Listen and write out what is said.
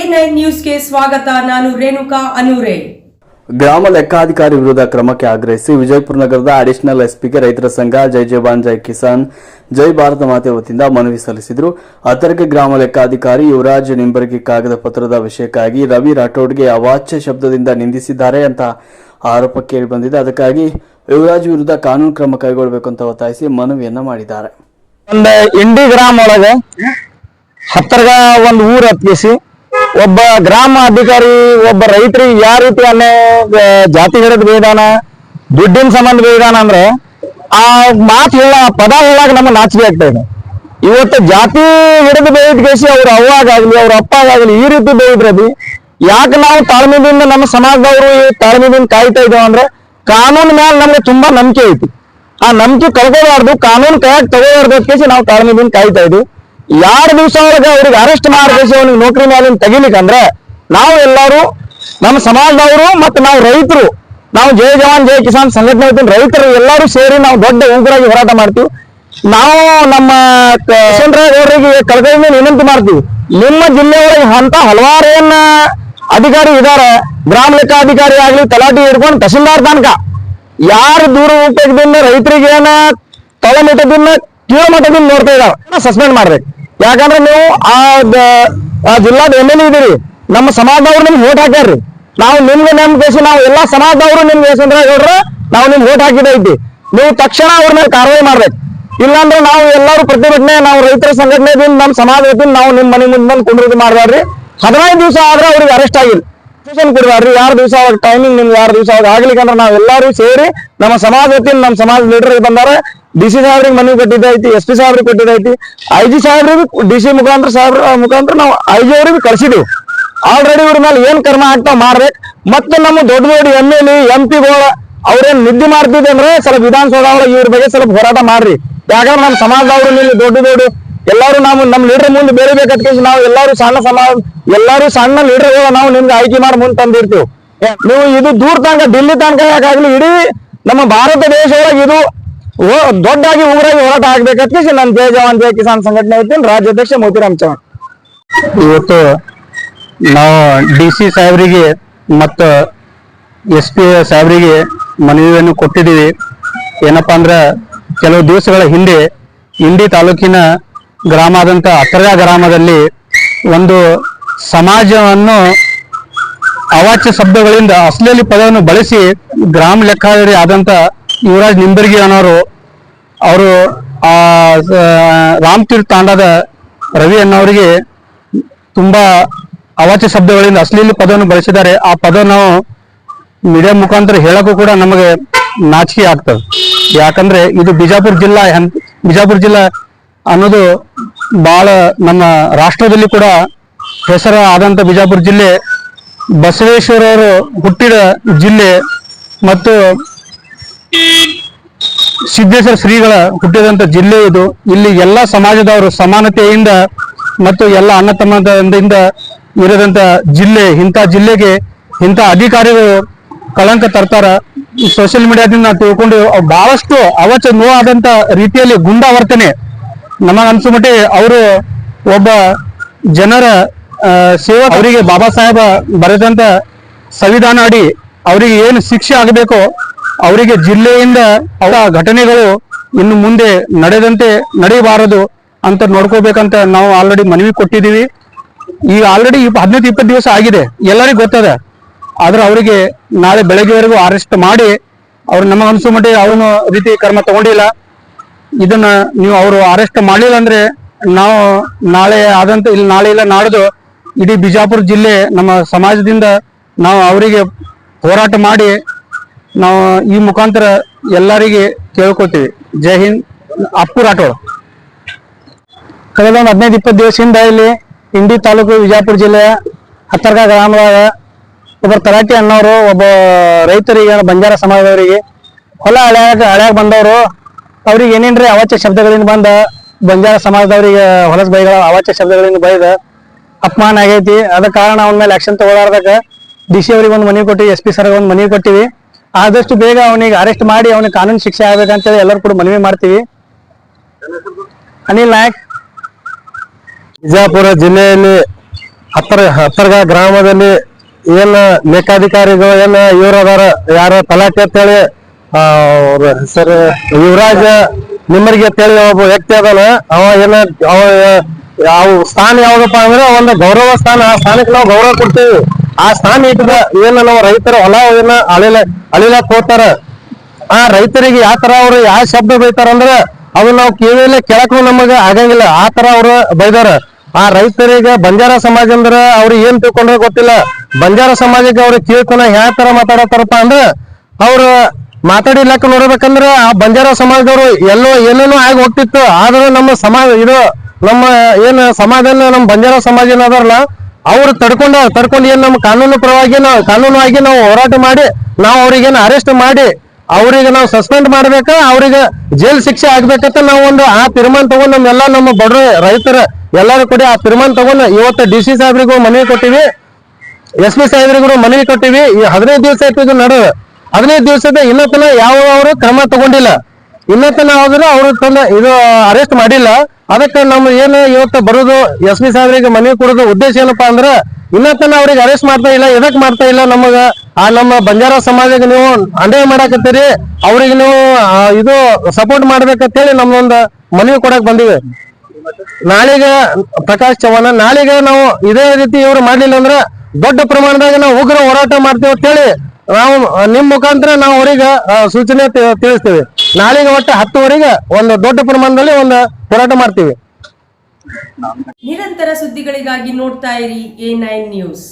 A nine ನ್ಯೂಸ್ಗೆ ಸ್ವಾಗತ ನಾನು ರೇಣುಕಾ ಅನೂರೆ. ಗ್ರಾಮ ಲೆಕ್ಕಾಧಿಕಾರಿ ವಿರುದ್ಧ ಕ್ರಮಕ್ಕೆ ಆಗ್ರಹಿಸಿ ವಿಜಯಪುರ ನಗರದ ಅಡಿಷನಲ್ ಎಸ್ಪಿಗೆ ರೈತರ ಸಂಘ ಜೈ ಜವಾನ್ ಜೈ ಕಿಸಾನ್ ಜೈ ಭಾರತ ಮಾತೆ ವತಿಯಿಂದ ಮನವಿ ಸಲ್ಲಿಸಿದರು. ಹತ್ತರಕ್ಕೆ ಗ್ರಾಮ ಲೆಕ್ಕಾಧಿಕಾರಿ ಯುವರಾಜ್ ನಿಂಬರ್ಗಿ ಕಾಗದ ಪತ್ರದ ವಿಷಯಕ್ಕಾಗಿ ರವಿ ರಾಠೋಡ್ಗೆ ಅವಾಚ್ಯ ಶಬ್ದದಿಂದ ನಿಂದಿಸಿದ್ದಾರೆ ಅಂತ ಆರೋಪ ಕೇಳಿ ಬಂದಿದೆ. ಅದಕ್ಕಾಗಿ ಯುವರಾಜ್ ವಿರುದ್ಧ ಕಾನೂನು ಕ್ರಮ ಕೈಗೊಳ್ಳಬೇಕು ಅಂತ ಒತ್ತಾಯಿಸಿ ಮನವಿಯನ್ನ ಮಾಡಿದ್ದಾರೆ. ಒಂದು ಇಂಡಿ ಗ್ರಾಮ ಒಳಗೆ ಹತ್ತರ್ಗ ಒಂದು ಊರ್ ಹತ್ಗಿಸಿ ಒಬ್ಬ ಗ್ರಾಮ ಅಧಿಕಾರಿ ಒಬ್ಬ ರೈತರಿಗೆ ಯಾವ ರೀತಿ ಅನ್ನೋ ಜಾತಿ ಹಿಡಿದು ಬೇದಾನ ದುಡ್ಡಿನ ಸಂಬಂಧ ಬೇದಾನ ಅಂದ್ರೆ ಆ ಮಾತು ಹೇಳ ಪದ ಹೇಳಾಗ ನಮ್ಗೆ ನಾಚಿಕೆ ಆಗ್ತಾ ಇದೆ. ಇವತ್ತು ಜಾತಿ ಹಿಡಿದು ಬೇಯ್ದ್ಕೇಸಿ ಅವ್ರ ಅವ್ವಾಗಾಗ್ಲಿ, ಅವ್ರ ಅಪ್ಪಾಗಲಿ ಈ ರೀತಿ ಬೇಯಿದ್ರದಿ ಯಾಕೆ ನಾವು ತಾಳ್ಮೆದಿಂದ ನಮ್ಮ ಸಮಾಜದವರು ಈ ತಾಳ್ಮೆದಿಂದ ಕಾಯ್ತಾ ಇದ್ದೇವೆ ಅಂದ್ರೆ ಕಾನೂನು ಮ್ಯಾಲ ನಮ್ಗೆ ತುಂಬಾ ನಂಬಿಕೆ ಐತಿ. ಆ ನಂಬಿಕೆ ಕಳ್ಕೋಬಾರ್ದು, ಕಾನೂನು ಕೈಯಾಗ ತಗೋಬಾರ್ದು ನಾವು ತಾಳ್ಮೆದಿಂದ ಕಾಯ್ತಾ ಇದ್ವಿ ಯಾರು ದಿವಸ ಒಳಗೆ ಅವ್ರಿಗೆ ಅರೆಸ್ಟ್ ಮಾಡಿಸಿ ಅವ್ನಿಗೆ ನೌಕರಿ ಮ್ಯಾಲಿಂದ ತೆಗಿಲಿಕ್ಕಂದ್ರೆ ನಾವು ಎಲ್ಲರೂ ನಮ್ಮ ಸಮಾಜದವರು ಮತ್ತು ನಾವು ರೈತರು, ನಾವು ಜೈ ಜವಾನ್, ಜೈ ಕಿಸಾನ್ ಸಂಘಟನೆ ರೈತರು ಎಲ್ಲರೂ ಸೇರಿ ನಾವು ದೊಡ್ಡ ಉಂಗುರಾಗಿ ಹೋರಾಟ ಮಾಡ್ತೀವಿ. ನಾವು ನಮ್ಮ ಅವರಿಗೆ ಕಳಕಳಿಯಿಂದ ವಿನಂತಿ ಮಾಡ್ತೀವಿ. ನಿಮ್ಮ ಜಿಲ್ಲೆಯೊಳಗೆ ಅಂತ ಹಲವಾರು ಏನ ಅಧಿಕಾರಿ ಇದ್ದಾರೆ ಗ್ರಾಮ ಲೆಕ್ಕಾಧಿಕಾರಿ ಆಗ್ಲಿ, ತಲಾಟಿ ಹಿಡ್ಕೊಂಡು ತಹಸೀಲ್ದಾರ್ ತನಕ. ಯಾರು ದೂರ ಉಪಯೋಗದಿಂದ ರೈತರಿಗೆ ಏನ ತಳಮಟ್ಟದಿಂದ ಕೀಳು ಮಟ್ಟದಿಂದ ನೋಡ್ತಾ ಇದ್ದಾವೆ. ಸಸ್ಪೆಂಡ್ ಮಾಡ್ಬೇಕು. ಯಾಕಂದ್ರೆ ನೀವು ಆ ಜಿಲ್ಲಾದ ಎಂ ಎಲ್ ಇದೀರಿ. ನಮ್ಮ ಸಮಾಜದವ್ರು ನಿಮ್ಗೆ ಓಟ್ ಹಾಕ್ಯಾರ್ರಿ. ನಾವು ನಿಮ್ಗೆ ನಂಬಿಸಿ ನಾವು ಎಲ್ಲಾ ಸಮಾಜದವರು ನಿಮ್ಗೆ ಯಶವಂತರ ಹೇಳ್ರೆ ನಾವು ನಿಮ್ಗೆ ಓಟ್ ಹಾಕಿದೈತಿ ನೀವು ತಕ್ಷಣ ಅವ್ರ ಮೇಲೆ ಕಾರ್ವಾಯಿ ಮಾಡ್ಬೇಕು. ಇಲ್ಲಾಂದ್ರೆ ನಾವು ಎಲ್ಲರೂ ಪ್ರತಿಭಟನೆ, ನಾವು ರೈತರ ಸಂಘಟನೆದಿಂದ ನಮ್ಮ ಸಮಾಜ ವತಿಯಿಂದ ನಾವು ನಿಮ್ಮ ಮನೆ ಮುಂದೆ ಬಂದು ಕುಂಡ್ರದು ಮಾಡ್ಬೇಡ್ರಿ. ಹದಿನೈದು ದಿವಸ ಆದ್ರೆ ಅವ್ರಿಗೆ ಅರೆಸ್ಟ್ ಆಗಿಲ್ಲ. ಸೂಚನೆ ಕೊಡ್ಬೇಡ್ರಿ ಯಾರು ದಿವಸ ಅವಾಗ ಟೈಮಿಂಗ್ ನಿಮ್ಗೆ ಯಾರು ದಿವಸ ಅವಾಗ ಆಗ್ಲಿಕ್ಕೆ ಅಂದ್ರೆ ನಾವು ಎಲ್ಲರೂ ಸೇರಿ ನಮ್ಮ ಸಮಾಜ ವತಿಯಿಂದ ನಮ್ಮ ಸಮಾಜ ಲೀಡರ್ ಬಂದಾರ. ಡಿ ಸಿ ಸಾಹೇಬ್ರಿಗೆ ಮನವಿ ಕೊಟ್ಟಿದ್ದೈತಿ ಎಸ್ ಪಿ ಸಾಹೇಬ್ರಿಗೆ ಕೊಟ್ಟಿದ್ದೈತಿ ಐ ಜಿ ಸಾಹೇಬ್ರಿಗೂ ಡಿ ಸಿ ಮುಖಾಂತರ ಸಾಹೇಬ್ರ, ಮುಖಾಂತರ ನಾವು ಐ ಜಿ ಅವ್ರಿಗೆ ಕಳ್ಸಿದೀವಿ. ಆಲ್ರೆಡಿ ಇವ್ರ ಮೇಲೆ ಏನ್ ಕರ್ಮ ಆಗ್ತಾವ ಮಾಡ್ಬೇಕು ಮತ್ತೆ ನಮ್ಮ ದೊಡ್ಡ ದೊಡ್ಡ ಎಂ ಎಲ್ ಎಂ ಪಿಗಳು ಅವ್ರೇನ್ ನಿದ್ದೆ ಮಾಡ್ತಿದ್ದೆ ಅಂದ್ರೆ ಸ್ವಲ್ಪ ವಿಧಾನಸೌಧ ಇವ್ರ ಬಗ್ಗೆ ಸ್ವಲ್ಪ ಹೋರಾಟ ಮಾಡ್ರಿ. ಯಾಕಂದ್ರೆ ನಮ್ಮ ಸಮಾಜದವ್ರು ಇಲ್ಲಿ ದೊಡ್ಡ ದೊಡ್ಡ ಎಲ್ಲಾರು ನಾವು ನಮ್ಮ ಲೀಡರ್ ಮುಂದೆ ಬೆಳಿಬೇಕಂತ ನಾವು ಎಲ್ಲಾರು ಸಣ್ಣ ಸಮಾಜ ಎಲ್ಲಾರು ಸಣ್ಣ ಲೀಡರ್ ನಾವು ನಿಮ್ಗೆ ಆಯ್ಕೆ ಮಾಡಿ ಮುಂದೆ ತಂದಿರ್ತೀವಿ. ನೀವು ಇದು ದೂರ ತನಕ, ದಿಲ್ಲಿ ತನಕ ಯಾಕಾಗ್ಲಿ ಇಡೀ ನಮ್ಮ ಭಾರತ ದೇಶ ಒಳಗೆ ಇದು ದೊಡ್ಡಾಗಿ ಉಗ್ರಾಗಿ ಹೋರಾಟ ಆಗ್ಬೇಕಂತ ನನ್ನ ಜಯ ಜವಾನ್ ಜಯ ಕಿಸಾನ್ ಸಂಘಟನೆ ಐತಿ ರಾಜ್ಯಾಧ್ಯಕ್ಷ ಮೋತಿರಾಮ್ ಚೌಹಾಣ್ ಇವತ್ತು ನಾವು ಡಿ ಸಿ ಸಾಹೇಬರಿಗೆ ಮತ್ತು ಎಸ್ ಪಿ ಸಾಹೇಬರಿಗೆ ಮನವಿಯನ್ನು ಕೊಟ್ಟಿದ್ದೀವಿ. ಏನಪ್ಪಾ ಅಂದ್ರೆ ಕೆಲವು ದಿವಸಗಳ ಹಿಂದೆ ಇಂಡಿ ತಾಲೂಕಿನ ಗ್ರಾಮ ಆದಂತ ಅತ್ತರ್ಗ ಗ್ರಾಮದಲ್ಲಿ ಒಂದು ಸಮಾಜವನ್ನು ಅವಾಚ್ಯ ಶಬ್ದಗಳಿಂದ ಅಶ್ಲೀಲಿ ಪದವನ್ನು ಬಳಸಿ ಗ್ರಾಮ ಲೆಕ್ಕಾಧಿಕಾರಿ ಆದಂತ ಯುವರಾಜ್ ನಿಂಬರ್ಗಿ ಅನ್ನೋರು, ಅವರು ಆ ರಾಮತೀರ್ಥ ತಾಂಡದ ರವಿ ಅನ್ನೋರಿಗೆ ತುಂಬಾ ಅವಾಚ್ಯ ಶಬ್ದಗಳಿಂದ ಅಶ್ಲೀಲಿ ಪದವನ್ನು ಬಳಸಿದ್ದಾರೆ. ಆ ಪದ ನಾವು ಮೀಡಿಯಾ ಮುಖಾಂತರ ಹೇಳಕ್ಕೂ ಕೂಡ ನಮಗೆ ನಾಚಿಕೆ ಆಗ್ತದೆ. ಯಾಕಂದ್ರೆ ಇದು ಬಿಜಾಪುರ ಜಿಲ್ಲಾ ಬಿಜಾಪುರ ಜಿಲ್ಲಾ ಅನ್ನೋದು ಬಹಳ ನಮ್ಮ ರಾಷ್ಟ್ರದಲ್ಲಿ ಕೂಡ ಹೆಸರು ಆದಂತ ಬಿಜಾಪುರ ಜಿಲ್ಲೆ ಬಸವೇಶ್ವರರು ಹುಟ್ಟಿದ ಜಿಲ್ಲೆ ಮತ್ತು ಸಿದ್ದೇಶ್ವರ ಶ್ರೀಗಳ ಹುಟ್ಟಿದಂತ ಜಿಲ್ಲೆ ಇದು. ಇಲ್ಲಿ ಎಲ್ಲ ಸಮಾಜದವರು ಸಮಾನತೆಯಿಂದ ಮತ್ತು ಎಲ್ಲ ಅಣ್ಣ ತಮ್ಮದಿಂದ ಇರದಂತ ಜಿಲ್ಲೆ, ಇಂಥ ಜಿಲ್ಲೆಗೆ ಇಂಥ ಅಧಿಕಾರಿಗಳು ಕಳಂಕ ತರ್ತಾರ. ಸೋಷಿಯಲ್ ಮೀಡಿಯಾದಿಂದ ತಿಳ್ಕೊಂಡು ಬಹಳಷ್ಟು ಅವಚ ನೋವಾದಂತ ರೀತಿಯಲ್ಲಿ ಗುಂಡಾವರ್ತನೆ ನಮಗ ಅನ್ಸೋ ಅವರು ಒಬ್ಬ ಜನರ ಸೇವಾ ಅವರಿಗೆ ಬಾಬಾ ಸಾಹೇಬ ಬರೆದಂತ ಸಂವಿಧಾನ ಅಡಿ ಅವರಿಗೆ ಏನು ಶಿಕ್ಷೆ ಆಗಬೇಕೋ ಅವರಿಗೆ ಜಿಲ್ಲೆಯಿಂದ ಅವರ ಘಟನೆಗಳು ಇನ್ನು ಮುಂದೆ ನಡೆದಂತೆ ನಡೆಯಬಾರದು ಅಂತ ನೋಡ್ಕೋಬೇಕಂತ ನಾವು ಆಲ್ರೆಡಿ ಮನವಿ ಕೊಟ್ಟಿದ್ದೀವಿ. ಈ ಆಲ್ರೆಡಿ ಹದಿನೈದು, ಇಪ್ಪತ್ತು ದಿವಸ ಆಗಿದೆ. ಎಲ್ಲರಿಗೂ ಗೊತ್ತದ. ಆದ್ರೆ ಅವರಿಗೆ ನಾಳೆ ಬೆಳಗ್ಗೆವರೆಗೂ ಅರೆಸ್ಟ್ ಮಾಡಿ, ಅವ್ರು ನಮ್ಮ ಅನ್ಸೋ ಮಟ್ಟಿಗೆ ಅವನು ರೀತಿ ಕ್ರಮ ತಗೊಂಡಿಲ್ಲ. ಇದನ್ನ ನೀವು ಅವರು ಅರೆಸ್ಟ್ ಮಾಡಲಿಲ್ಲ ಅಂದ್ರೆ ನಾವು ನಾಳೆ ಆದಂತ ಇಲ್ಲಿ ನಾಳೆ ಇಲ್ಲ, ನಾಡ್ದು ಇಡೀ ಬಿಜಾಪುರ ಜಿಲ್ಲೆ ನಮ್ಮ ಸಮಾಜದಿಂದ ನಾವು ಅವರಿಗೆ ಹೋರಾಟ ಮಾಡಿ ನಾವು ಈ ಮುಖಾಂತರ ಎಲ್ಲರಿಗೆ ಕೇಳ್ಕೊತೀವಿ ಜೈ ಹಿಂದ್ ಅಪ್ಪು ರಾಠೋಡ್ ಕಳೆದ ಒಂದು ಹದಿನೈದು, ಇಪ್ಪತ್ತು ದಿವಸದಿಂದ ಇಲ್ಲಿ ಇಂಡಿ ತಾಲೂಕು ವಿಜಯಪುರ ಜಿಲ್ಲೆಯ ಹತ್ತರ್ಗ ಗ್ರಾಮದಾಗ ಒಬ್ಬರು ತಲಾಟಿ ಅನ್ನೋರು, ಒಬ್ಬ ರೈತರಿಗೆ, ಬಂಜಾರ ಸಮಾಜದವರಿಗೆ ಹೊಲ ಹಳ್ಯಾಗ ಹಳ್ಯಾಗ ಬಂದವರು ಅವ್ರಿಗೆ ಏನೇನ್ರಿ ಅವಾಚ್ಯ ಶಬ್ದಗಳಿಂದ ಬಂದ? ಬಂಜಾರ ಸಮಾಜದವ್ರಿಗೆ ಹೊಲಸ ಬೈಗಳ ಅವಾಚ್ಯ ಶಬ್ದಗಳಿಂದ ಬೈದ ಅಪಮಾನ ಆಗೈತಿ. ಅದ ಕಾರಣ ಅವನ ಮೇಲೆ ಆಕ್ಷನ್ ತಗೊಳಾರ್ದಾಗ ಡಿ ಸಿ ಅವ್ರಿಗೆ ಒಂದು ಮನವಿ ಕೊಟ್ಟಿವಿ ಎಸ್ ಪಿ ಸರ್ ಒಂದು ಮನವಿ ಕೊಟ್ಟಿವಿ. ಆದಷ್ಟು ಬೇಗ ಅವನಿಗೆ ಅರೆಸ್ಟ್ ಮಾಡಿ ಅವನಿಗೆ ಕಾನೂನು ಶಿಕ್ಷೆ ಆಗ್ಬೇಕಂತೇಳಿ ಎಲ್ಲರೂ ಕೂಡ ಮನವಿ ಮಾಡ್ತೀವಿ. ಅನಿಲ್ ನಾಯಕ್. ಬಿಜಾಪುರ ಜಿಲ್ಲೆಯಲ್ಲಿ ಹತ್ತರ ಹತ್ತರ್ಗ ಗ್ರಾಮದಲ್ಲಿ ಏನ್ ಲೇಖಾಧಿಕಾರಿಗಳು ಏನ್ ಇವರದಾರ ಯಾರ ತಲಾಟೆ ಅಂತೇಳಿ ಅವ್ರ ಹೆಸರು ಯುವರಾಜ. ನಿಮ್ಮರಿಗೆ ಅಂತೇಳಿ ಒಬ್ಬ ವ್ಯಕ್ತಿ ಅದಾನ. ಅವ ಏನ, ಅವ ಯಾವ ಸ್ಥಾನ ಯಾವ್ದಪ್ಪ ಅಂದ್ರೆ ಒಂದು ಗೌರವ ಸ್ಥಾನ. ಆ ಸ್ಥಾನಕ್ಕೆ ನಾವು ಗೌರವ ಕೊಡ್ತೀವಿ. ಆ ಸ್ಥಾನ ಇಟ್ಟದ ಏನ ನಾವು ರೈತರ ಹೊಲ ಏನ ಅಳಿಲ ಅಳಿಲ ತೋತಾರ. ಆ ರೈತರಿಗೆ ಯಾವ ತರ ಅವ್ರು ಯಾವ ಶಬ್ದ ಬೈತಾರ ಅಂದ್ರೆ ಅದು ನಾವು ಕೇಳಿಲ್ಲ, ಕೇಳಕ್ಕೂ ನಮಗ ಆಗಂಗಿಲ್ಲ. ಆ ತರ ಅವ್ರು ಬೈದಾರ. ಆ ರೈತರಿಗೆ ಬಂಜಾರ ಸಮಾಜ ಅಂದ್ರೆ ಅವ್ರು ಏನ್ ತಿಳ್ಕೊಂಡ್ರೆ ಗೊತ್ತಿಲ್ಲ. ಬಂಜಾರ ಸಮಾಜಕ್ಕೆ ಅವ್ರು ಕೇಳ್ಕೊಂಡ ಯಾವ ತರ ಮಾತಾಡತಾರಪ್ಪ ಅಂದ್ರೆ ಅವ್ರು ಮಾತಾಡಿ ಲೆಕ್ಕ ನೋಡ್ಬೇಕಂದ್ರೆ ಆ ಬಂಜಾರ ಸಮಾಜದವರು ಎಲ್ಲೋ ಏನೇನೋ ಆಗಿ ಹೋಗ್ತಿತ್ತು. ಆದ್ರೆ ನಮ್ಮ ಸಮಾಜ ಇದು ನಮ್ಮ ಏನ್ ಸಮಾಜನ ನಮ್ಮ ಬಂಜಾರ ಸಮಾಜ ಏನದಾರಲ್ಲ ಅವ್ರು ತಡ್ಕೊಂಡ ತಡ್ಕೊಂಡು ಏನ್ ನಮ್ಮ ಕಾನೂನು ಪರವಾಗಿ ನಾವು ಕಾನೂನಾಗಿ ನಾವು ಹೋರಾಟ ಮಾಡಿ, ನಾವು ಅವ್ರಿಗೇನು ಅರೆಸ್ಟ್ ಮಾಡಿ, ಅವ್ರಿಗೆ ನಾವು ಸಸ್ಪೆಂಡ್ ಮಾಡ್ಬೇಕ, ಅವ್ರಿಗೆ ಜೈಲ್ ಶಿಕ್ಷೆ ಆಗ್ಬೇಕಂತ ನಾವು ಒಂದು ಆ ತೀರ್ಮಾನ ತಗೊಂಡ್ ನಮ್ಮೆಲ್ಲ ನಮ್ಮ ಬಡ ರೈತರ ಎಲ್ಲರೂ ಕೂಡ ಆ ತೀರ್ಮಾನ ತಗೊಂಡು ಇವತ್ತು ಡಿ ಸಿ ಸಾಹೇಬ್ರಿಗೂ ಮನವಿ ಕೊಟ್ಟಿವಿ. ಎಸ್ ಪಿ ಸಾಹೇಬ್ರಿಗೂ ಮನವಿ ಕೊಟ್ಟಿವಿ. ಈ ಹದಿನೈದು ದಿವಸ ಆಯ್ತು ಇದು ನಡು ಹದಿನೈದು ದಿವಸದ ಇನ್ನತನ ಯಾವ ಅವರು ಕ್ರಮ ತಗೊಂಡಿಲ್ಲ. ಇನ್ನತನ ಆದ್ರೂ ಅವರು ತಂದ ಇದು ಅರೆಸ್ಟ್ ಮಾಡಿಲ್ಲ. ಅದಕ್ಕೆ ನಮ್ಮ ಏನು ಇವತ್ತು ಬರೋದು ಎಸ್ ಪಿ ಸಾಹೇಬ್ರಿಗೆ ಮನವಿ ಕೊಡೋದು ಉದ್ದೇಶ ಏನಪ್ಪಾ ಅಂದ್ರೆ ಇನ್ನತನ ಅವ್ರಿಗೆ ಅರೆಸ್ಟ್ ಮಾಡ್ತಾ ಇಲ್ಲ, ಎದಕ್ ಮಾಡ್ತಾ ಇಲ್ಲ ನಮಗ? ಆ ನಮ್ಮ ಬಂಜಾರ ಸಮಾಜಕ್ಕೆ ನೀವು ಅನ್ಯಾಯ ಮಾಡಾಕತ್ತೀರಿ, ಅವ್ರಿಗೆ ನೀವು ಇದು ಸಪೋರ್ಟ್ ಮಾಡ್ಬೇಕಂತೇಳಿ ನಮ್ದೊಂದು ಮನವಿ ಕೊಡಕ್ ಬಂದಿವೆ. ನಾಳೆಗೆ ಪ್ರಕಾಶ್ ಚವ್ಹಾಣ, ನಾಳೆಗೆ ನಾವು ಇದೇ ರೀತಿ ಇವ್ರು ಮಾಡ್ಲಿಲ್ಲ ಅಂದ್ರೆ ದೊಡ್ಡ ಪ್ರಮಾಣದಾಗ ನಾವು ಉಗ್ರ ಹೋರಾಟ ಮಾಡ್ತೀವಿ ಅಂತೇಳಿ ನಾವು ನಿಮ್ ಮುಖಾಂತರ ನಾವು ಅವರಿಗೆ ಸೂಚನೆ ತಿಳಿಸ್ತೀವಿ. ನಾಳೆಗೆ ಒಟ್ಟು ಹತ್ತುವರೆಗೆ ಒಂದು ದೊಡ್ಡ ಪ್ರಮಾಣದಲ್ಲಿ ಒಂದು ಹೋರಾಟ ಮಾಡ್ತೀವಿ. ನಿರಂತರ ಸುದ್ದಿಗಳಿಗಾಗಿ ನೋಡ್ತಾ ಇರಿ ಎ ನೈನ್ ನ್ಯೂಸ್.